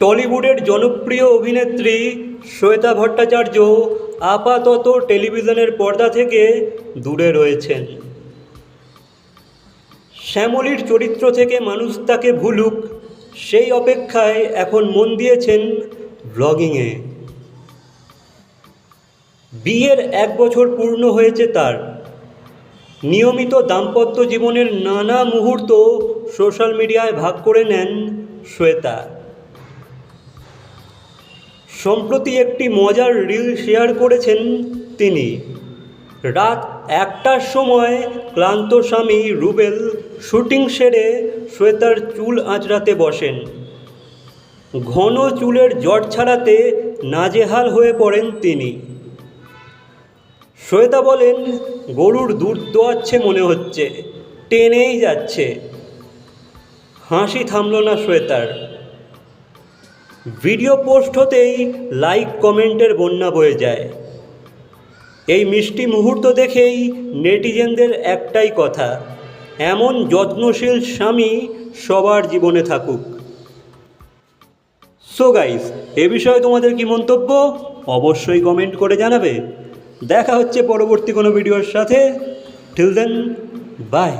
টলিউডের জনপ্রিয় অভিনেত্রী শ্বেতা ভট্টাচার্য আপাতত টেলিভিশনের পর্দা থেকে দূরে রয়েছেন। শ্যামলীর চরিত্র থেকে মানুষ তাকে ভুলুক, সেই অপেক্ষায় এখন মন দিয়েছেন ব্লগিংয়ে। বিয়ের এক বছর পূর্ণ হয়েছে তার। নিয়মিত দাম্পত্য জীবনের নানা মুহূর্ত সোশ্যাল মিডিয়ায় ভাগ করে নেন শ্বেতা। সম্প্রতি একটি মজার রিল শেয়ার করেছেন তিনি। রাত একটার সময় ক্লান্ত স্বামী রুবেল শুটিং সেরে শ্বেতার চুল আঁচড়াতে বসেন। ঘন চুলের জট ছাড়াতে নাজেহাল হয়ে পড়েন তিনি। শ্বেতা বলেন, গরুর দুধ দোয়াচ্ছে মনে হচ্ছে, টেনেই যাচ্ছে। হাসি থামল না শ্বেতার। ভিডিও পোস্ট হতেই লাইক কমেন্টের বন্যা বয়ে যায়। এই মিষ্টি মুহূর্ত দেখেই নেটিজেনদের একটাই কথা, এমন যত্নশীল স্বামী সবার জীবনে থাকুক। সো গাইস এ বিষয়ে তোমাদের কি মন্তব্য? অবশ্যই কমেন্ট করে জানাবে। দেখা হচ্ছে পরবর্তী কোনো ভিডিওর সাথে। Till then by